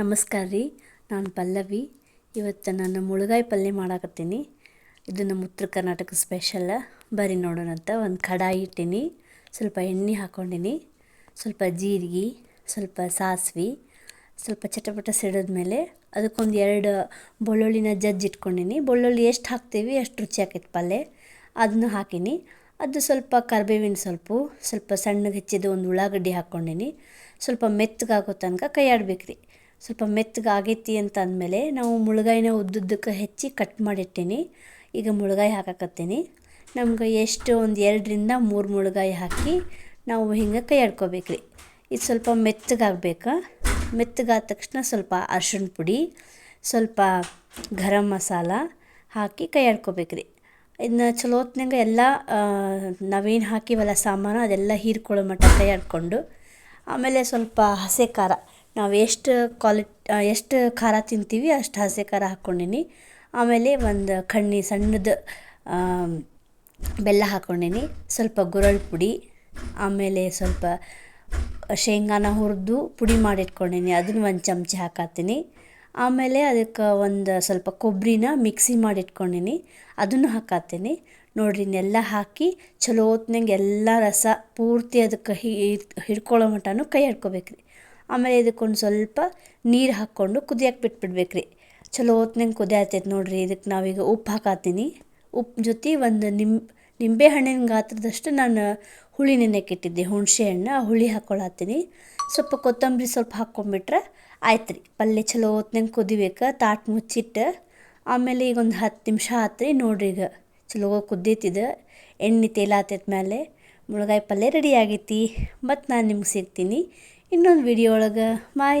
ನಮಸ್ಕಾರ ರೀ, ನಾನು ಪಲ್ಲವಿ. ಇವತ್ತು ನಾನು ಮುಳುಗಾಯಿ ಪಲ್ಯ ಮಾಡಾಕತ್ತೀನಿ. ಇದು ನಮ್ಮ ಉತ್ತರ ಕರ್ನಾಟಕ ಸ್ಪೆಷಲ್ಲ ಬರ್ರಿ ನೋಡೋಣಂತ ಒಂದು ಕಡಾಯಿ ಇಟ್ಟೀನಿ, ಸ್ವಲ್ಪ ಎಣ್ಣೆ ಹಾಕ್ಕೊಂಡಿನಿ ಸ್ವಲ್ಪ ಜೀರಿಗೆ, ಸ್ವಲ್ಪ ಸಾಸ್ವೆ, ಸ್ವಲ್ಪ ಚಟಪಟ ಸಿಡಿದ್ಮೇಲೆ ಅದಕ್ಕೊಂದು ಎರಡು ಬೆಳ್ಳುಳ್ಳಿನ ಜಜ್ಜಿ ಇಟ್ಕೊಂಡಿನಿ. ಬೆಳ್ಳುಳ್ಳಿ ಎಷ್ಟು ಹಾಕ್ತೀವಿ ಅಷ್ಟು ರುಚಿ ಆಕೈತೆ ಪಲ್ಯ ಅದನ್ನು ಹಾಕೀನಿ. ಅದು ಸ್ವಲ್ಪ ಕರಿಬೇವಿನ ಸ್ವಲ್ಪ ಸ್ವಲ್ಪ ಸಣ್ಣಗೆ ಹೆಚ್ಚಿದ ಒಂದು ಉಳ್ಳಾಗಡ್ಡಿ ಹಾಕ್ಕೊಂಡಿನಿ ಸ್ವಲ್ಪ ಮೆತ್ತಗಾಗೋ ತನಕ ಕೈಯಾಡ್ಬೇಕು ರೀ ಸ್ವಲ್ಪ ಮೆತ್ತಗಾಗೈತಿ ಅಂತ ಅಂದಮೇಲೆ ನಾವು ಮುಳುಗಾಯಿನ ಉದ್ದುದ್ದಕ್ಕೆ ಹೆಚ್ಚಿ ಕಟ್ ಮಾಡಿಟ್ಟೀನಿ ಈಗ ಮುಳುಗಾಯಿ ಹಾಕಕತ್ತೀನಿ. ನಮ್ಗೆ ಎಷ್ಟು ಒಂದು ಎರಡರಿಂದ ಮೂರು ಮುಳುಗಾಯಿ ಹಾಕಿ ನಾವು ಹಿಂಗೆ ಕೈ ಆಡ್ಕೋಬೇಕು ಇದು ಸ್ವಲ್ಪ ಮೆತ್ತಗಾಗಬೇಕು ಮೆತ್ತಗಾದ ತಕ್ಷಣ ಸ್ವಲ್ಪ ಅರ್ಶಿಣ ಪುಡಿ, ಸ್ವಲ್ಪ ಗರಂ ಮಸಾಲ ಹಾಕಿ ಕೈ ಆಡ್ಕೋಬೇಕು ರೀ ಇದನ್ನ ಚಲೋ ಹೊತ್ನಾಗ ಎಲ್ಲ ನಾವೇನು ಹಾಕಿವಲ್ಲ ಸಾಮಾನು ಅದೆಲ್ಲ ಹೀರ್ಕೊಳ್ಳೋ ಮಟ್ಟ ಕೈ ಆಡ್ಕೊಂಡು ಆಮೇಲೆ ಸ್ವಲ್ಪ ಹಸೆ ಖಾರ. ನಾವು ಎಷ್ಟು ಕ್ವಾಲಿಟಿ ಎಷ್ಟು ಖಾರ ತಿಂತೀವಿ ಅಷ್ಟು ಹಸಿ ಖಾರ ಹಾಕ್ಕೊಂಡೀನಿ. ಆಮೇಲೆ ಒಂದು ಕಣ್ಣಿ ಸಣ್ಣದು ಬೆಲ್ಲ ಹಾಕ್ಕೊಂಡೀನಿ. ಸ್ವಲ್ಪ ಗುರಳ್ ಪುಡಿ, ಆಮೇಲೆ ಸ್ವಲ್ಪ ಶೇಂಗಾನ ಹುರಿದು ಪುಡಿ ಮಾಡಿಟ್ಕೊಂಡೀನಿ. ಅದನ್ನು ಒಂದು ಚಮಚ ಹಾಕತ್ತೀನಿ. ಆಮೇಲೆ ಅದಕ್ಕೆ ಒಂದು ಸ್ವಲ್ಪ ಕೊಬ್ಬರಿನ ಮಿಕ್ಸಿ ಮಾಡಿಟ್ಕೊಂಡೀನಿ. ಅದನ್ನು ಹಾಕತ್ತೀನಿ. ನೋಡ್ರಿ ಇನ್ನೆಲ್ಲ ಹಾಕಿ ಚಲೋ ಹೊತ್ನಾಗ ಎಲ್ಲ ರಸ ಪೂರ್ತಿ ಅದಕ್ಕೆ ಹಿಡ್ಕೊಳ್ಳೋ ಮಟನೂ ಕೈ ಆಡ್ಕೋಬೇಕು ರೀ ಆಮೇಲೆ ಇದಕ್ಕೊಂದು ಸ್ವಲ್ಪ ನೀರು ಹಾಕ್ಕೊಂಡು ಕುದಿಯಕ್ಕೆ ಬಿಟ್ಬಿಡ್ಬೇಕು ರೀ ಚಲೋ ಹೊತ್ನಂಗೆ ಕುದಿಯತ್ತೈತೆ ನೋಡಿರಿ ಇದಕ್ಕೆ ನಾವೀಗ ಉಪ್ಪು ಹಾಕತ್ತೀನಿ ಉಪ್ಪು ಜೊತೆ ಒಂದು ನಿಂಬೆ ನಿಂಬೆ ಹಣ್ಣಿನ ಗಾತ್ರದಷ್ಟು ನಾನು ಹುಳಿ ನೆನೆಯಕ್ಕೆ ಇಟ್ಟಿದ್ದೆ ಹುಣಸೆ ಹಣ್ಣು, ಆ ಹುಳಿ ಹಾಕ್ಕೊಳತ್ತೀನಿ ಸ್ವಲ್ಪ ಕೊತ್ತಂಬರಿ ಸ್ವಲ್ಪ ಹಾಕ್ಕೊಂಬಿಟ್ರೆ ಆಯ್ತು ರೀ ಪಲ್ಯ ಚಲೋ ಹೊತ್ನಂಗೆ ಕುದಿಬೇಕು, ತಾಟ್ ಮುಚ್ಚಿಟ್ಟು. ಆಮೇಲೆ ಈಗ ಒಂದು ಹತ್ತು ನಿಮಿಷ ಆತು ರೀ ನೋಡಿರಿ ಈಗ. ಚಲೋ ಕುದ್ದೈತಿದು ಎಣ್ಣೆ ತೇಲಾತೈತೆ ಮೇಲೆ ಮುಳುಗಾಯಿ ಪಲ್ಯ ರೆಡಿ ಆಗೈತಿ. ಮತ್ತು ನಾನು ನಿಮ್ಗೆ ಸಿಗ್ತೀನಿ. ಇನ್ನೊಂದು ವಿಡಿಯೋ ಒಳಗೆ ಬಾಯ್